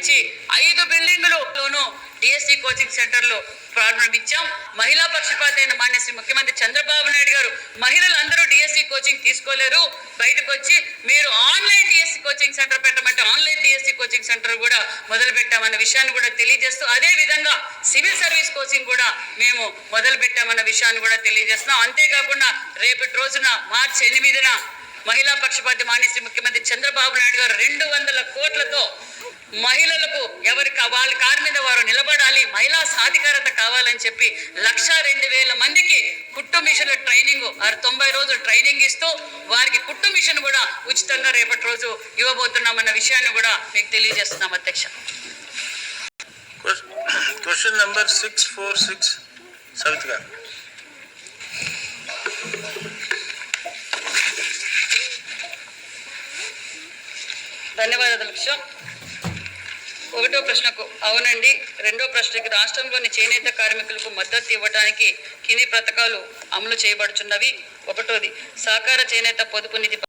నుంచి ఐదు బిల్డింగులును DSC coaching సెంటర్లో ప్రారంభించాం. మహిళా పక్షపాత అయిన మాన్య శ్రీ ముఖ్యమంత్రి చంద్రబాబు నాయుడు గారు మహిళలందరూ డిఎస్సి కోచింగ్ తీసుకోలేరు. బయటకు వచ్చి మీరు ఆన్లైన్ డిఎస్సి కోచింగ్ సెంటర్ పెట్టమంటే ఆన్లైన్ డిఎస్సి కోచింగ్ సెంటర్ కూడా మొదలు పెట్టామన్న విషయాన్ని కూడా తెలియజేస్తూ అదే విధంగా సివిల్ సర్వీస్ కోచింగ్ కూడా మేము మొదలు పెట్టామన్న విషయాన్ని కూడా తెలియజేస్తున్నాం. అంతేకాకుండా రేపటి రోజున మార్చి ఎనిమిదిన మహిళా పక్షపాతి మానేసి ముఖ్యమంత్రి చంద్రబాబు నాయుడు గారు రెండు వందల కోట్లతో మహిళలకు ఎవరికా వాళ్ళ కారు మీద వారు నిలబడాలి మహిళా సాధికారత కావాలని చెప్పి లక్ష రెండు వేల మందికి కుట్టు మిషన్ల ట్రైనింగ్ ఆరు తొంభై రోజులు ట్రైనింగ్ ఇస్తూ వారికి కుట్టు మిషన్ కూడా ఉచితంగా రేపటి రోజు ఇవ్వబోతున్నామన్న విషయాన్ని కూడా మీకు తెలియజేస్తున్నాం అధ్యక్ష. Question number six four six Savith గారు. ధన్యవాదాలు లక్ష ఒకటో ప్రశ్నకు అవునండి. రెండో ప్రశ్నకి రాష్ట్రంలోని చేనేత కార్మికులకు మద్దతు ఇవ్వడానికి కింది పథకాలు అమలు చేయబడుచున్నవి. ఒకటోది సహకార చేనేత పొదుపు నిధి